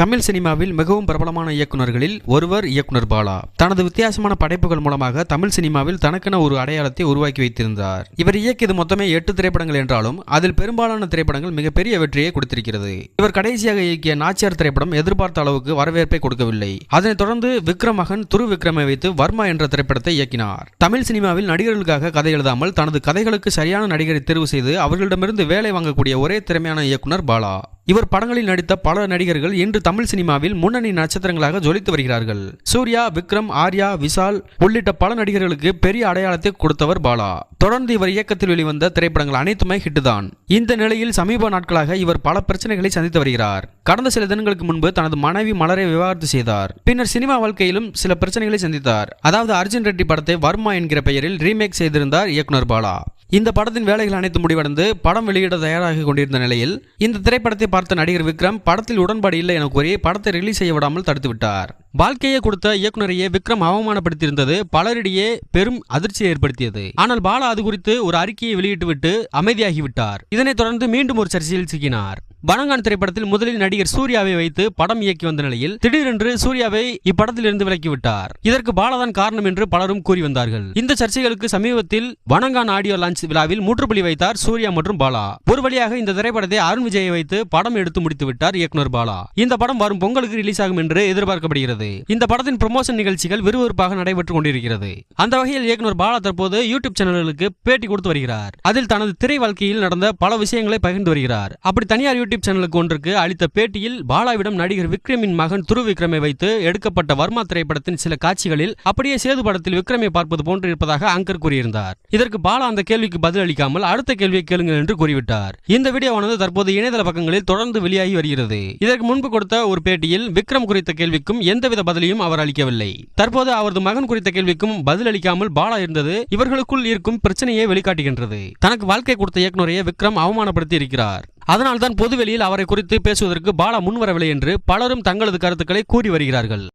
தமிழ் சினிமாவில் மிகவும் பிரபலமான இயக்குனர்களில் ஒருவர் இயக்குனர் பாலா. தனது வித்தியாசமான படைப்புகள் மூலமாக தமிழ் சினிமாவில் தனக்கென ஒரு அடையாளத்தை உருவாக்கி வைத்திருந்தார். இவர் இயக்கியது மொத்தமே எட்டு திரைப்படங்கள் என்றாலும் அதில் பெரும்பாலான திரைப்படங்கள் மிகப்பெரிய வெற்றியை கொடுத்திருக்கிறது. இவர் கடைசியாக இயக்கிய நாச்சியார் திரைப்படம் எதிர்பார்த்த அளவுக்கு வரவேற்பை கொடுக்கவில்லை. அதனைத் தொடர்ந்து விக்ரம் மகன் துரு விக்ரமை வைத்து வர்மா என்ற திரைப்படத்தை இயக்கினார். தமிழ் சினிமாவில் நடிகர்களுக்காக கதை எழுதாமல் தனது கதைகளுக்கு சரியான நடிகரை தேர்வு செய்து அவர்களிடமிருந்து வேலை வாங்கக்கூடிய ஒரே திறமையான இயக்குனர் பாலா. இவர் படங்களில் நடித்த பல நடிகர்கள் இன்று தமிழ் சினிமாவில் முன்னணி நட்சத்திரங்களாக ஜொலித்து வருகிறார்கள். சூர்யா விக்ரம் ஆர்யா விஷால் உள்ளிட்ட பல நடிகர்களுக்கு பெரிய அடையாளத்தை கொடுத்தவர் பாலா. தொடர்ந்து இவர் இயக்கத்தில் வெளிவந்த திரைப்படங்கள் அனைத்துமே ஹிட் தான் இந்த நிலையில் சமீப நாட்களாக இவர் பல பிரச்சனைகளை சந்தித்து வருகிறார். கடந்த சில தினங்களுக்கு முன்பு தனது மனைவி மலரை விவாகரத்து செய்தார். பின்னர் சினிமா வாழ்க்கையிலும் சில பிரச்சனைகளை சந்தித்தார். அதாவது அர்ஜுன் ரெட்டி படத்தை வர்மா என்கிற பெயரில் ரீமேக் செய்திருந்தார் இயக்குனர் பாலா. இந்த படத்தின் வேலைகள் அனைத்தும் முடிவடைந்து படம் வெளியிட தயாராகி கொண்டிருந்த நிலையில் இந்த திரைப்படத்தை பார்த்த நடிகர் விக்ரம் படத்தில் உடன்பாடு இல்லை என கூறி படத்தை ரிலீஸ் செய்ய விடாமல் தடுத்து விட்டார். வாழ்க்கையை கொடுத்த இயக்குனரையே விக்ரம் அவமானப்படுத்தியிருந்தது பலரிடையே பெரும் அதிர்ச்சியை ஏற்படுத்தியது. ஆனால் பாலா அது குறித்து ஒரு அறிக்கையை வெளியிட்டுவிட்டு அமைதியாகிவிட்டார். இதனைத் தொடர்ந்து மீண்டும் ஒரு சர்ச்சையில் சிக்கினார். பனங்கான் திரைப்படத்தில் முதலில் நடிகர் சூர்யாவை வைத்து படம் இயக்கி வந்த நிலையில் திடீரென்று சூர்யாவை இப்படத்தில் இருந்து விலக்கிவிட்டார். இதற்கு பாலாதான் காரணம் என்று பலரும் கூறி வந்தார்கள். இந்த சர்ச்சைகளுக்கு சமீபத்தில் வனங்கான் ஆடியோ லான்ச் விழாவில் முற்றுப்புள்ளி வைத்தார் சூர்யா மற்றும் பாலா. ஒரு வழியாக இந்த திரைப்படத்தை அருண் விஜயை வைத்து படம் எடுத்து முடித்து விட்டார் இயக்குனர் பாலா. இந்த படம் வரும் பொங்கலுக்கு ரிலீஸ் ஆகும் என்று எதிர்பார்க்கப்படுகிறது. இந்த படத்தின் ப்ரமோஷன் நிகழ்ச்சிகள் விறுவிறுப்பாக நடைபெற்றுக் கொண்டிருக்கிறது. அந்த வகையில் இயக்குனர் பாலா தற்போது யூடியூப் சேனல்களுக்கு பேட்டி கொடுத்து வருகிறார். அதில் தனது திரை வாழ்க்கையில் நடந்த பல விஷயங்களை பகிர்ந்து வருகிறார். அப்படி தனியார் யூடியூப் சேனலுக்கு ஒன்றுக்கு அளித்த பேட்டியில் பாலாவிடம் நடிகர் விக்ரமின் மகன் துரு விக்ரமை வைத்து எடுக்கப்பட்ட வர்மா திரைப்படத்தின் சில காட்சிகளில் அப்படியே சேது படத்தில் விக்ரமை பார்ப்பது போன்று இருப்பதாக அங்கர் கூறியிருந்தார். இதற்கு பாலா அந்த கேள்விக்கு பதில் அளிக்காமல் அடுத்த கேள்வியை கேளுங்கள் என்று கூறிவிட்டார். இந்த வீடியோவானது தற்போது இணையதள பக்கங்களில் தொடர்ந்து வெளியாகி வருகிறது. இதற்கு முன்பு கொடுத்த ஒரு பேட்டியில் விக்ரம் குறித்த கேள்விக்கும் எந்தவித பதிலையும் அவர் அளிக்கவில்லை. தற்போது அவரது மகன் குறித்த கேள்விக்கும் பதில் அளிக்காமல் பாலா இருந்தது இவர்களுக்குள் இருக்கும் பிரச்சனையை வெளிக்காட்டுகின்றது. தனக்கு வாழ்க்கை கொடுத்த இயக்குனரையே விக்ரம் அவமானப்படுத்தி இருக்கிறார். அதனால்தான் பொதுவெளியில் அவரை குறித்து பேசுவதற்கு பாலா முன்வரவில்லை என்று பலரும் தங்களது கருத்துக்களை கூறி வருகிறார்கள்.